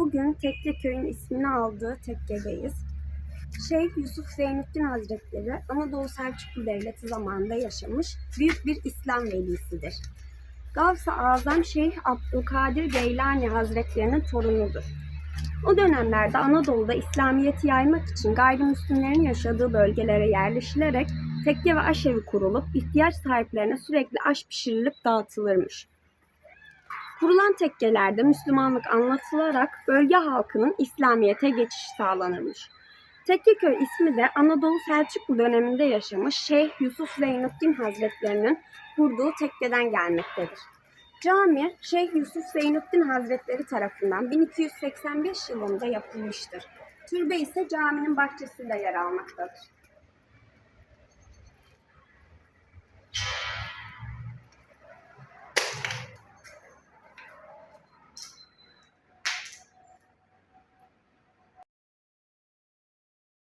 Bugün Tekkeköy'ün ismini aldığı tekkedeyiz. Şeyh Yusuf Zeynettin Hazretleri Anadolu Selçuklu Devleti zamanında yaşamış büyük bir İslam velisidir. Gavs-ı Azam Şeyh Abdülkadir Geylani Hazretlerinin torunudur. O dönemlerde Anadolu'da İslamiyet'i yaymak için gayrimüslimlerin yaşadığı bölgelere yerleşilerek tekke ve aşevi kurulup ihtiyaç sahiplerine sürekli aş pişirilip dağıtılırmış. Kurulan tekkelerde Müslümanlık anlatılarak bölge halkının İslamiyet'e geçiş sağlanırmış. Tekkeköy ismi de Anadolu Selçuklu döneminde yaşamış Şeyh Yusuf Zeynettin Hazretlerinin kurduğu tekkeden gelmektedir. Cami Şeyh Yusuf Zeynettin Hazretleri tarafından 1285 yılında yapılmıştır. Türbe ise caminin bahçesinde yer almaktadır.